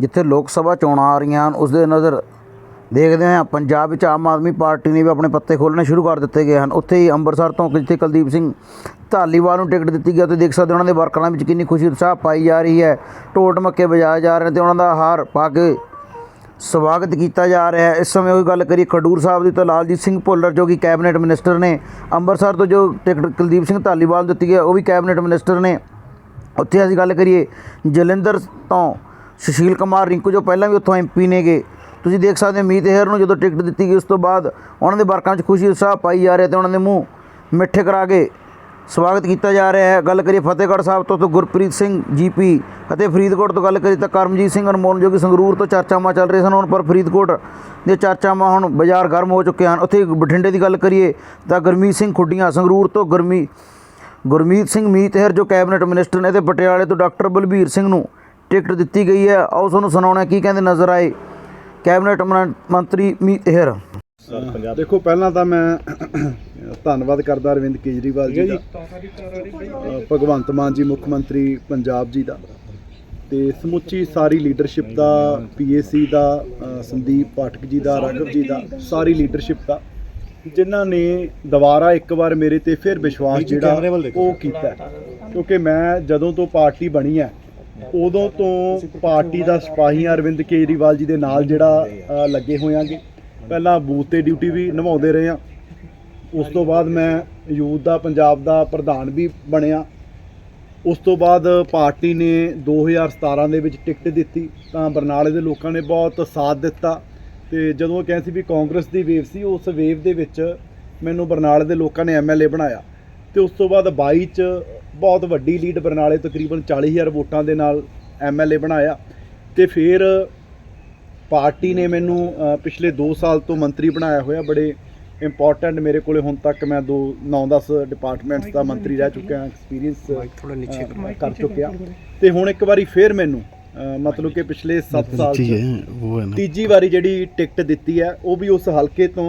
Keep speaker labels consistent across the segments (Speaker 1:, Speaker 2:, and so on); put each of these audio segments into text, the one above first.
Speaker 1: ਜਿੱਥੇ ਲੋਕ ਸਭਾ ਚੋਣਾਂ ਆ ਰਹੀਆਂ ਹਨ ਉਸ ਦੇ ਨਜ਼ਰ ਦੇਖਦੇ ਹਾਂ। ਪੰਜਾਬ ਵਿੱਚ ਆਮ ਆਦਮੀ ਪਾਰਟੀ ਨੇ ਵੀ ਆਪਣੇ ਪੱਤੇ ਖੋਲ੍ਹਣੇ ਸ਼ੁਰੂ ਕਰ ਦਿੱਤੇ ਗਏ ਹਨ। ਉੱਥੇ ਹੀ ਅੰਮ੍ਰਿਤਸਰ ਤੋਂ ਜਿੱਥੇ ਕੁਲਦੀਪ ਸਿੰਘ ਧਾਲੀਵਾਲ ਨੂੰ ਟਿਕਟ ਦਿੱਤੀ ਗਈ ਤੇ ਦੇਖ ਸਕਦੇ ਉਹਨਾਂ ਦੇ ਵਰਕਰਾਂ ਵਿੱਚ ਕਿੰਨੀ ਖੁਸ਼ੀ ਉਤਸ਼ਾਹ ਪਾਈ ਜਾ ਰਹੀ ਹੈ। ਢੋਲ ਢਮੱਕੇ ਵਜਾਏ ਜਾ ਰਹੇ ਨੇ ਤੇ ਉਹਨਾਂ ਦਾ ਹਾਰ ਪਾ ਕੇ ਸਵਾਗਤ ਕੀਤਾ ਜਾ ਰਿਹਾ ਹੈ। ਇਸ ਸਮੇਂ ਉਹ ਗੱਲ ਕਰੀਏ ਖਡੂਰ ਸਾਹਿਬ ਦੀ ਤਾਂ ਲਾਲਜੀਤ ਸਿੰਘ ਭੁੱਲਰ ਜੋ ਕਿ ਕੈਬਨਿਟ ਮਿਨਿਸਟਰ ਨੇ ਅੰਮ੍ਰਿਤਸਰ ਤੋਂ ਜੋ ਟਿਕਟ ਕੁਲਦੀਪ ਸਿੰਘ ਧਾਲੀਵਾਲ ਦਿੱਤੀ ਗਈ ਹੈ, ਉਹ ਵੀ ਕੈਬਨਿਟ ਮਿਨਿਸਟਰ ਨੇ। ਉੱਥੇ ਅਸੀਂ ਗੱਲ ਕਰੀਏ ਜਲੰਧਰ ਤੋਂ ਸੁਸ਼ੀਲ ਕੁਮਾਰ ਰਿੰਕੂ ਜੋ ਪਹਿਲਾਂ ਵੀ ਉੱਥੋਂ ਐਮਪੀ ਨੇਗੇ। ਤੁਸੀਂ ਦੇਖ ਸਕਦੇ ਹੋ ਮੀਤ ਹੈਰ ਨੂੰ ਜਦੋਂ ਟਿਕਟ ਦਿੱਤੀ ਗਈ, ਉਸ ਤੋਂ ਬਾਅਦ ਉਹਨਾਂ ਦੇ ਵਰਕਾਂ 'ਚ ਖੁਸ਼ੀ, ਉਤਸ਼ਾਹ ਪਾਈ ਜਾ ਰਿਹਾ ਤੇ ਉਹਨਾਂ ਦੇ ਮੂੰਹ ਮਿੱਠੇ ਕਰਾ ਕੇ ਸਵਾਗਤ ਕੀਤਾ ਜਾ ਰਿਹਾ ਹੈ। ਗੱਲ ਕਰੀਏ ਫਤਿਹਗੜ੍ਹ ਸਾਹਿਬ ਤੋਂ, ਤਾਂ ਗੁਰਪ੍ਰੀਤ ਸਿੰਘ ਜੀਪੀ ਅਤੇ ਫਰੀਦਕੋਟ ਤੋਂ ਗੱਲ ਕਰੀਏ ਤਾਂ ਕਰਮਜੀਤ ਸਿੰਘ ਅਨਮੋਲ ਜੋ ਕਿ ਸੰਗਰੂਰ ਤੋਂ ਚਰਚਾਵਾਂ ਚੱਲ ਰਹੀਆਂ ਸਨ, ਹੁਣ ਪਰ ਫਰੀਦਕੋਟ ਦੇ ਚਰਚਾਵਾਂ ਹੁਣ ਬਾਜ਼ਾਰ ਗਰਮ ਹੋ ਚੁੱਕੇ ਹਨ। ਉੱਥੇ ਬਠਿੰਡੇ ਦੀ ਗੱਲ ਕਰੀਏ ਤਾਂ ਗੁਰਮੀਤ ਸਿੰਘ ਖੁੱਡੀਆਂ ਸੰਗਰੂਰ ਤੋਂ ਗੁਰਮੀ, ਗੁਰਮੀਤ ਸਿੰਘ ਮੀਤਹਿਰ ਜੋ ਕੈਬਨਿਟ ਮਿਨਿਸਟਰ ਨੇ ਤੇ ਪਟਿਆਲੇ ਤੋਂ ਡਾਕਟਰ ਬਲਬੀਰ ਸਿੰਘ ਨੂੰ ਟਿਕਟ ਦਿੱਤੀ ਗਈ ਹੈ। ਆਓ ਤੁਹਾਨੂੰ ਸੁਣਾਉਣਾ ਕੀ ਕਹਿੰਦੇ ਨਜ਼ਰ ਆਏ। ਕੈਬਨਿਟ ਮੰਤਰੀ ਮੀਤਹਿਰ
Speaker 2: ਦੇਖੋ ਪਹਿਲਾਂ ਤਾਂ ਮੈਂ ਧੰਨਵਾਦ ਕਰਦਾ ਅਰਵਿੰਦ ਕੇਜਰੀਵਾਲ ਜੀ ਦਾ ਭਗਵੰਤ ਮਾਨ ਜੀ ਮੁੱਖ ਮੰਤਰੀ ਪੰਜਾਬ ਜੀ ਦਾ। ਤੇ ਸਮੁੱਚੀ ਸਾਰੀ ਲੀਡਰਸ਼ਿਪ ਦਾ ਪੀਏਸੀ ਦਾ ਸੰਦੀਪ ਪਾਠਕ ਜੀ ਦਾ ਰਾਘਵ ਜੀ ਦਾ ਸਾਰੀ ਲੀਡਰਸ਼ਿਪ ਦਾ ਜਿਨ੍ਹਾਂ ਨੇ ਦੁਬਾਰਾ ਇੱਕ ਵਾਰ ਮੇਰੇ ਤੇ ਫਿਰ ਵਿਸ਼ਵਾਸ ਜਿਹੜਾ ਉਹ ਕੀਤਾ। ਕਿਉਂਕਿ ਮੈਂ ਜਦੋਂ ਤੋਂ ਪਾਰਟੀ ਬਣੀ ਹੈ ਉਦੋਂ ਤੋਂ ਪਾਰਟੀ ਦਾ ਸਿਪਾਹੀ ਅਰਵਿੰਦ ਕੇਜਰੀਵਾਲ ਜੀ ਦੇ ਨਾਲ ਜਿਹੜਾ ਅ, ਲੱਗੇ ਹੋਇਆਂਗੇ। ਪਹਿਲਾਂ ਬੂਥ ਤੇ ਡਿਊਟੀ ਵੀ ਨਿਭਾਉਂਦੇ ਰਹੇ ਹਾਂ। ਉਸ ਤੋਂ ਬਾਅਦ ਮੈਂ ਯੂਥ ਦਾ ਪੰਜਾਬ ਦਾ ਪ੍ਰਧਾਨ ਵੀ ਬਣਿਆ। ਉਸ ਤੋਂ ਬਾਅਦ ਪਾਰਟੀ ਨੇ 2017 ਦੇ ਵਿੱਚ ਟਿਕਟ ਦਿੱਤੀ ਤਾਂ ਬਰਨਾਲੇ ਦੇ ਲੋਕਾਂ ਨੇ ਬਹੁਤ ਸਾਥ ਦਿੱਤਾ। ਤੇ ਜਦੋਂ ਉਹ ਕਹਿੰਦੇ ਸੀ ਵੀ ਕਾਂਗਰਸ ਦੀ ਵੇਵ ਸੀ ਉਸ ਵੇਵ ਦੇ ਵਿੱਚ ਮੈਨੂੰ ਬਰਨਾਲੇ ਦੇ ਲੋਕਾਂ ਨੇ ਐਮਐਲਏ ਬਣਾਇਆ। ਤੇ ਉਸ ਤੋਂ ਬਾਅਦ 22 ਚ ਬਹੁਤ ਵੱਡੀ ਲੀਡ ਬਰਨਾਲੇ ਤਕਰੀਬਨ 40000 ਵੋਟਾਂ ਦੇ ਨਾਲ ਐਮਐਲਏ ਬਣਾਇਆ ਤੇ ਫਿਰ ਪਾਰਟੀ ਨੇ ਮੈਨੂੰ ਪਿਛਲੇ 2 ਸਾਲ ਤੋਂ ਮੰਤਰੀ ਬਣਾਇਆ ਹੋਇਆ ਬੜੇ ਇੰਪੋਰਟੈਂਟ ਮੇਰੇ ਕੋਲੇ ਹੁਣ ਤੱਕ ਮੈਂ ਦੋ 9-10 ਡਿਪਾਰਟਮੈਂਟਸ ਦਾ ਮੰਤਰੀ ਰਹਿ ਚੁੱਕਿਆ ਹਾਂ ਐਕਸਪੀਰੀਅੰਸ ਥੋੜਾ ਨੀਚੇ ਕਰ ਚੁੱਕਿਆ। ਤੇ ਹੁਣ ਇੱਕ ਵਾਰੀ ਫੇਰ ਮੈਨੂੰ ਮਤਲਬ ਕਿ ਪਿਛਲੇ 7 ਸਾਲ ਚ ਤੀਜੀ ਵਾਰੀ ਜਿਹੜੀ ਟਿਕਟ ਦਿੱਤੀ ਹੈ ਉਹ ਵੀ ਉਸ ਹਲਕੇ ਤੋਂ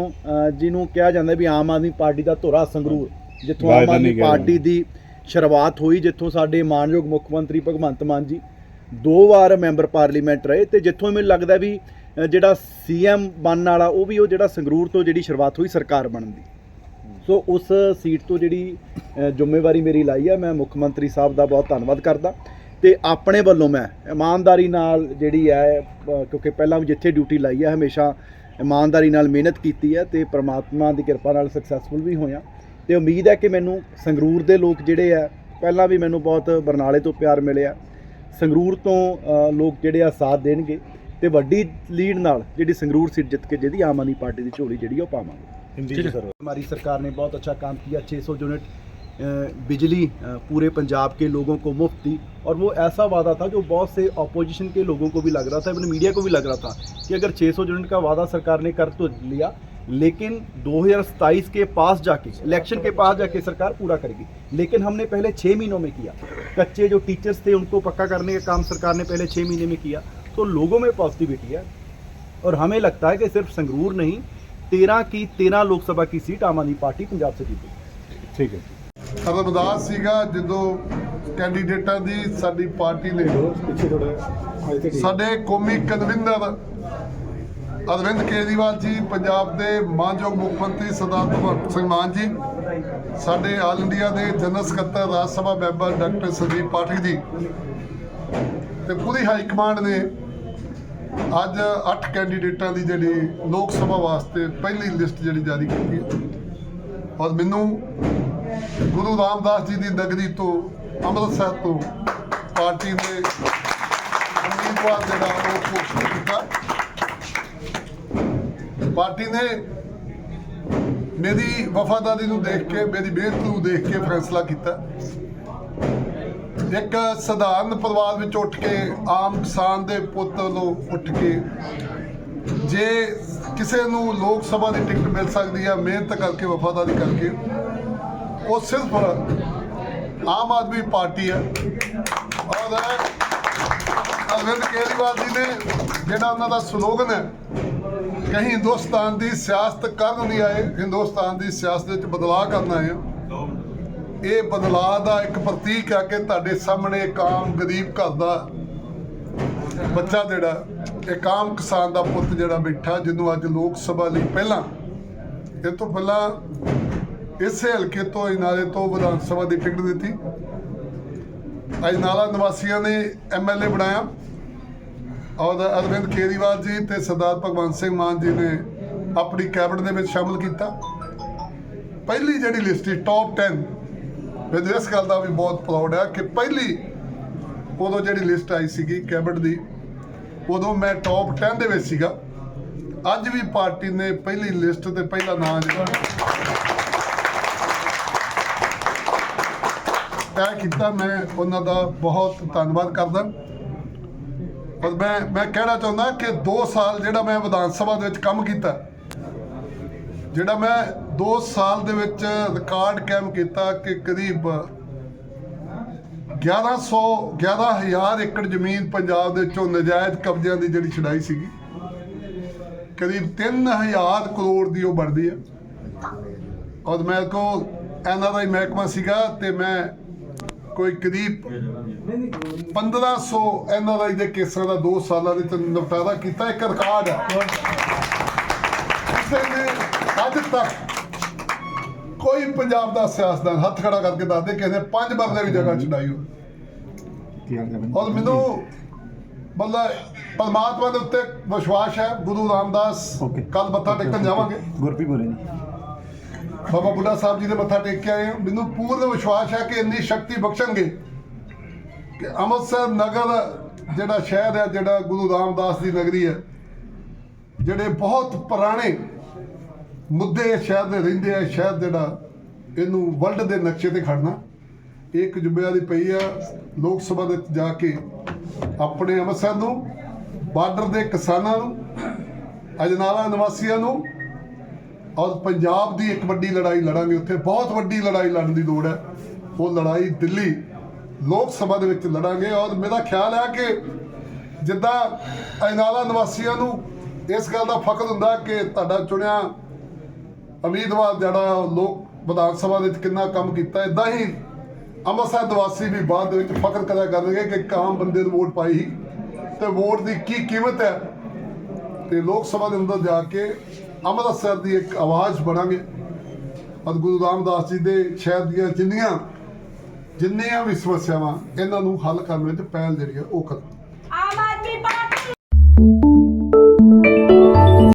Speaker 2: ਜਿਹਨੂੰ ਕਿਹਾ ਜਾਂਦਾ ਵੀ ਆਮ ਆਦਮੀ ਪਾਰਟੀ ਦਾ ਧੁਰਾ ਸੰਗਰੂਰ। ਜਿੱਥੋਂ ਆਮ ਆਦਮੀ ਪਾਰਟੀ ਦੀ ਸ਼ੁਰੂਆਤ ਹੋਈ ਜਿੱਥੋਂ ਸਾਡੇ ਮਾਨਯੋਗ ਮੁੱਖ ਮੰਤਰੀ ਭਗਵੰਤ ਮਾਨ ਜੀ ਦੋ ਵਾਰ ਮੈਂਬਰ ਪਾਰਲੀਮੈਂਟ ਰਹੇ ਤੇ ਜਿੱਥੋਂ ਮੈਨੂੰ ਲੱਗਦਾ ਵੀ ਅ, ਜਿਹੜਾ ਸੀਐਮ ਬਣਨ ਵਾਲਾ ਉਹ ਵੀ ਉਹ ਜਿਹੜਾ ਸੰਗਰੂਰ ਤੋਂ ਜਿਹੜੀ ਸ਼ੁਰੂਆਤ ਹੋਈ ਸਰਕਾਰ ਬਣਨ ਦੀ। ਸੋ ਉਸ ਸੀਟ ਤੋਂ ਜਿਹੜੀ ਅ, ਜ਼ਿੰਮੇਵਾਰੀ ਮੇਰੀ ਲਾਈ ਹੈ ਮੈਂ ਮੁੱਖ ਮੰਤਰੀ ਸਾਹਿਬ ਦਾ ਬਹੁਤ ਧੰਨਵਾਦ ਕਰਦਾ। ਤੇ ਆਪਣੇ ਵੱਲੋਂ ਮੈਂ ਇਮਾਨਦਾਰੀ ਨਾਲ ਜਿਹੜੀ ਹੈ ਅ, ਕਿਉਂਕਿ ਪਹਿਲਾਂ ਵੀ ਜਿੱਥੇ ਡਿਊਟੀ ਲਾਈ ਹੈ ਹਮੇਸ਼ਾ ਇਮਾਨਦਾਰੀ ਨਾਲ ਮਿਹਨਤ ਕੀਤੀ ਹੈ ਤੇ ਪ੍ਰਮਾਤਮਾ ਦੀ ਕਿਰਪਾ ਨਾਲ ਸਕਸੈਸਫੁਲ ਵੀ ਹੋਇਆ। ਤੇ ਉਮੀਦ ਹੈ ਕਿ ਮੈਨੂੰ ਸੰਗਰੂਰ ਦੇ ਲੋਕ ਜਿਹੜੇ ਆ ਪਹਿਲਾਂ ਵੀ ਮੈਨੂੰ ਬਹੁਤ ਬਰਨਾਲੇ ਤੋਂ ਪਿਆਰ ਮਿਲਿਆ ਸੰਗਰੂਰ ਤੋਂ ਅ, ਲੋਕ ਜਿਹੜੇ ਆ ਸਾਥ ਦੇਣਗੇ ਤੇ ਵੱਡੀ ਲੀਡ ਨਾਲ ਜਿਹੜੀ ਸੰਗਰੂਰ ਸੀਟ ਜਿੱਤ ਕੇ ਜਿਹਦੀ ਆਮ ਆਦਮੀ ਪਾਰਟੀ ਦੀ ਝੋਲੀ ਜਿਹੜੀ ਆ ਉਹ ਪਾਵਾਂਗੇ
Speaker 3: हिंदी में सर
Speaker 2: हमारी सरकार ने बहुत अच्छा काम किया 600 यूनिट अ, बिजली अ, पूरे पंजाब के लोगों को मुफ्त दी और वो ऐसा वादा था जो बहुत से ऑपोजिशन के लोगों को भी लग रहा था इवन मीडिया को भी लग रहा था कि अगर 600 यूनिट का वादा सरकार ने कर तो लिया लेकिन 2027 के पास जाके इलेक्शन के पास जाके सरकार पूरा करेगी लेकिन हमने पहले छः महीनों में किया कच्चे जो टीचर्स थे उनको पक्का करने का काम सरकार ने पहले छः महीने में किया तो लोगों में पॉजिटिविटी है और हमें लगता है कि सिर्फ संगरूर नहीं तेरह की तेरह लोकसभा की सीट आम आदमी पार्टी पंजाब से जीतेगी
Speaker 3: ठीक है
Speaker 4: ਅਰਦਾਸ ਸੀਗਾ ਜਦੋਂ ਕੈਂਡੀਡੇਟਾਂ ਦੀ ਸਾਡੀ ਪਾਰਟੀ ਨੇ
Speaker 3: पीछे थोड़ा
Speaker 4: ਸਾਡੇ ਕੌਮੀ ਕਨਵੀਨਰ ਅਰਵਿੰਦ ਕੇਜਰੀਵਾਲ ਜੀ, ਪੰਜਾਬ ਦੇ ਮਾਨਯੋਗ ਮੁੱਖ ਮੰਤਰੀ ਸਰਦਾਰ ਭਗਵੰਤ ਸਿੰਘ ਮਾਨ ਜੀ, ਸਾਡੇ ਆਲ ਇੰਡੀਆ ਦੇ ਜਨਰਲ ਸਕੱਤਰ ਰਾਜ ਸਭਾ ਮੈਂਬਰ ਡਾਕਟਰ ਸੰਦੀਪ ਪਾਠਕ ਜੀ ਤੇ ਪੂਰੀ ਹਾਈ ਕਮਾਂਡ ਨੇ ਅੱਜ 8 ਕੈਂਡੀਡੇਟਾਂ ਦੀ ਜਿਹੜੀ ਲੋਕ ਸਭਾ ਵਾਸਤੇ ਪਹਿਲੀ ਲਿਸਟ ਜਿਹੜੀ ਜਾਰੀ ਕੀਤੀ ਹੈ। ਔਰ ਮੈਨੂੰ ਗੁਰੂ ਰਾਮਦਾਸ ਜੀ ਦੀ ਨਗਰੀ ਤੋਂ, ਅੰਮ੍ਰਿਤਸਰ ਤੋਂ ਪਾਰਟੀ ਦੇ ਉਮੀਦਵਾਰ ਜਿਹੜਾ ਉਹ ਘੋਸ਼ਿਤ ਕੀਤਾ। ਪਾਰਟੀ ਨੇ ਮੇਰੀ ਵਫਾਦਾਰੀ ਨੂੰ ਦੇਖ ਕੇ, ਮੇਰੀ ਮਿਹਨਤ ਨੂੰ ਦੇਖ ਕੇ ਫੈਸਲਾ ਕੀਤਾ। ਇੱਕ ਸਧਾਰਨ ਪਰਿਵਾਰ ਵਿੱਚ ਉੱਠ ਕੇ, ਆਮ ਕਿਸਾਨ ਦੇ ਪੁੱਤ ਨੂੰ ਉੱਠ ਕੇ, ਜੇ ਕਿਸੇ ਨੂੰ ਲੋਕ ਸਭਾ ਦੀ ਟਿਕਟ ਮਿਲ ਸਕਦੀ ਹੈ ਮਿਹਨਤ ਕਰਕੇ, ਵਫਾਦਾਰੀ ਕਰਕੇ, ਉਹ ਸਿਰਫ ਆਮ ਆਦਮੀ ਪਾਰਟੀ ਹੈ ਔਰ ਅਰਵਿੰਦ ਕੇਜਰੀਵਾਲ ਜੀ ਨੇ ਜਿਹੜਾ ਉਹਨਾਂ ਦਾ ਸਲੋਗਨ ਹੈ ਕਹੀਂ ਹਿੰਦੁਸਤਾਨ ਦੀ ਸਿਆਸਤ ਕਰਨ ਨਹੀਂ ਆਏ, ਹਿੰਦੁਸਤਾਨ ਦੀ ਸਿਆਸਤ ਵਿੱਚ ਬਦਲਾਅ ਕਰਨ ਆਏ ਆ ਇਹ ਬਦਲਾਅ ਦਾ ਇੱਕ ਪ੍ਰਤੀਕ ਆ ਕਿ ਤੁਹਾਡੇ ਸਾਹਮਣੇ ਇੱਕ ਆਮ ਗਰੀਬ ਘਰ ਦਾ ਬੱਚਾ ਜਿਹੜਾ, ਇੱਕ ਆਮ ਕਿਸਾਨ ਦਾ ਪੁੱਤ ਜਿਹੜਾ ਬੈਠਾ, ਜਿਹਨੂੰ ਅੱਜ ਲੋਕ ਸਭਾ ਲਈ ਪਹਿਲਾਂ, ਇਹ ਤੋਂ ਪਹਿਲਾਂ ਇਸੇ ਹਲਕੇ ਤੋਂ ਇਨਾਲੇ ਤੋਂ ਵਿਧਾਨ ਸਭਾ ਦੀ ਟਿਕਟ ਦਿੱਤੀ। ਅਜਨਾਲਾ ਨਿਵਾਸੀਆਂ ਨੇ ਐਮਐਲਏ ਬਣਾਇਆ। ਔਰ ਅਰਵਿੰਦ ਕੇਜਰੀਵਾਲ ਜੀ ਤੇ ਸਰਦਾਰ ਭਗਵੰਤ ਸਿੰਘ ਮਾਨ ਜੀ ਨੇ ਆਪਣੀ ਕੈਬਨਿਟ ਦੇ ਵਿੱਚ ਸ਼ਾਮਲ ਕੀਤਾ। ਪਹਿਲੀ ਜਿਹੜੀ ਲਿਸਟ ਸੀ ਟੌਪ 10 ਮੈਨੂੰ ਇਸ ਗੱਲ ਦਾ ਵੀ ਬਹੁਤ ਪ੍ਰਾਊਡ ਹੈ ਕਿ ਪਹਿਲੀ ਉਦੋਂ ਜਿਹੜੀ ਲਿਸਟ ਆਈ ਸੀਗੀ ਕੈਬਨਿਟ ਦੀ, ਉਦੋਂ ਮੈਂ ਟੌਪ 10 ਦੇ ਵਿੱਚ ਸੀਗਾ। ਅੱਜ ਵੀ ਪਾਰਟੀ ਨੇ ਪਹਿਲੀ ਲਿਸਟ ਤੇ ਪਹਿਲਾ ਨਾਮ ਜਿਹੜਾ ਤੈਅ ਕੀਤਾ, ਮੈਂ ਉਹਨਾਂ ਦਾ ਬਹੁਤ ਧੰਨਵਾਦ ਕਰਦਾ। ਔਰ ਮੈਂ ਮੈਂ ਕਹਿਣਾ ਚਾਹੁੰਦਾ ਕਿ 2 ਸਾਲ ਜਿਹੜਾ ਮੈਂ ਵਿਧਾਨ ਸਭਾ ਦੇ ਵਿੱਚ ਕੰਮ ਕੀਤਾ, ਜਿਹੜਾ ਮੈਂ 2 ਸਾਲ ਦੇ ਵਿੱਚ ਰਿਕਾਰਡ ਕਾਇਮ ਕੀਤਾ ਕਿ ਕਰੀਬ 1100 11000 ਏਕੜ ਜ਼ਮੀਨ ਪੰਜਾਬ ਦੇ ਵਿੱਚੋਂ ਨਜਾਇਜ਼ ਕਬਜ਼ਿਆਂ ਦੀ ਜਿਹੜੀ ਛਡਾਈ ਸੀਗੀ, ਕਰੀਬ 3000 ਕਰੋੜ ਦੀ ਉਹ ਬਣਦੀ ਹੈ ਔਰ ਮੇਰੇ ਕੋਲ ਐਨਆਰਆਈ ਮਹਿਕਮਾ ਸੀਗਾ ਤੇ ਮੈਂ ਕੋਈ ਕਰੀਬ 1500 ਐਨਆਰਆਈ ਦੇ ਕੇਸਾਂ ਦਾ 2 ਸਾਲਾਂ ਦੇ ਵਿੱਚ ਨਿਪਟਾਰਾ ਕੀਤਾ ਇੱਕ ਰਿਕਾਰਡ ਹੈ। ਕਿਸੇ ਨੇ ਅੱਜ ਤੱਕ ਕੋਈ ਪੰਜਾਬ ਦਾ ਸਿਆਸਤਦਾਨ ਹੱਥ ਖੜਾ ਕਰਕੇ ਦੱਸਦੇ ਕਿਸੇ ਨੇ ਪੰਜ ਮਰਲੇ ਵੀ ਜਗ੍ਹਾ ਛਡਾਈ ਹੋ ਔਰ ਮੈਨੂੰ ਮਤਲਬ ਪਰਮਾਤਮਾ ਦੇ ਉੱਤੇ ਵਿਸ਼ਵਾਸ ਹੈ ਗੁਰੂ ਰਾਮਦਾਸ. ਕੱਲ ਮੱਥਾ ਟੇਕਣ ਜਾਵਾਂਗੇ।
Speaker 3: ਗੁਰਪ੍ਰੀਤ ਬੋਲੇ
Speaker 4: ਬਾਬਾ ਬੁੱਢਾ ਸਾਹਿਬ ਜੀ ਦੇ ਮੱਥਾ ਟੇਕ ਕੇ ਆਏ ਹਾਂ। ਮੈਨੂੰ ਪੂਰਨ ਵਿਸ਼ਵਾਸ ਹੈ ਕਿ ਇੰਨੀ ਸ਼ਕਤੀ ਬਖਸ਼ਣਗੇ। ਕਿ ਅੰਮ੍ਰਿਤਸਰ ਨਗਰ ਜਿਹੜਾ ਸ਼ਹਿਰ ਹੈ, ਜਿਹੜਾ ਗੁਰੂ ਰਾਮਦਾਸ ਦੀ ਨਗਰੀ ਹੈ, ਜਿਹੜੇ ਬਹੁਤ ਪੁਰਾਣੇ ਮੁੱਦੇ ਸ਼ਹਿਰ ਦੇ ਰਹਿੰਦੇ ਆ ਸ਼ਹਿਰ ਜਿਹੜਾ ਇਹਨੂੰ ਵਰਲਡ ਦੇ ਨਕਸ਼ੇ ਤੇ ਖੜਨਾ। ਇਹ ਇੱਕ ਜ਼ਿੰਮੇਵਾਰੀ ਪਈ ਆ, ਲੋਕ ਸਭਾ ਦੇ ਵਿੱਚ ਜਾ ਕੇ ਆਪਣੇ ਅੰਮ੍ਰਿਤਸਰ ਨੂੰ, ਬਾਰਡਰ ਦੇ ਕਿਸਾਨਾਂ ਨੂੰ, ਅਜਨਾਲਾ ਨਿਵਾਸੀਆਂ ਨੂੰ ਔਰ ਪੰਜਾਬ ਦੀ ਇੱਕ ਵੱਡੀ ਲੜਾਈ ਲੜਾਂਗੇ ਉੱਥੇ, ਬਹੁਤ ਵੱਡੀ ਲੜਾਈ ਲੜਨ ਦੀ ਲੋੜ ਹੈ। ਉਹ ਲੜਾਈ ਦਿੱਲੀ ਲੋਕ ਸਭਾ ਦੇ ਵਿੱਚ ਲੜਾਂਗੇ ਔਰ ਮੇਰਾ ਖਿਆਲ ਹੈ ਕਿ ਜਿੱਦਾਂ ਅਜਨਾਲਾ ਨਿਵਾਸੀਆਂ ਨੂੰ ਇਸ ਗੱਲ ਦਾ ਫਖਰ ਹੁੰਦਾ ਕਿ ਤੁਹਾਡਾ ਚੁਣਿਆ ਉਮੀਦਵਾਰ ਜਿਹੜਾ ਲੋਕ ਵਿਧਾਨ ਸਭਾ ਦੇ ਵਿੱਚ ਕਿੰਨਾ ਕੰਮ ਕੀਤਾ ਇਦਾਂ ਹੀ ਅੰਮ੍ਰਿਤਸਰ ਨਿਵਾਸੀ ਵੀ ਬਾਅਦ ਦੇ ਵਿੱਚ ਫਖਰ ਕਰਿਆ ਕਰਨਗੇ ਕਿ ਇੱਕ ਆਮ ਬੰਦੇ ਨੂੰ ਵੋਟ ਪਾਈ ਸੀ। ਤੇ ਵੋਟ ਦੀ ਕੀ ਕੀਮਤ ਹੈ? ਤੇ ਲੋਕ ਸਭਾ ਦੇ ਅੰਦਰ ਜਾ ਕੇ ਅੰਮ੍ਰਿਤਸਰ ਦੀ ਇੱਕ ਆਵਾਜ਼ ਬਣਾਂਗੇ ਔਰ ਗੁਰੂ ਰਾਮਦਾਸ ਜੀ ਦੇ ਸ਼ਹਿਰ ਦੀਆਂ ਜਿੰਨੀਆਂ ਜਿੰਨੀਆਂ ਵੀ ਸਮੱਸਿਆਵਾਂ ਇਹਨਾਂ ਨੂੰ ਹੱਲ ਕਰਨ ਵਿੱਚ ਪਹਿਲ ਜਿਹੜੀ ਹੈ ਉਹ ਕਰਾਂਗੇ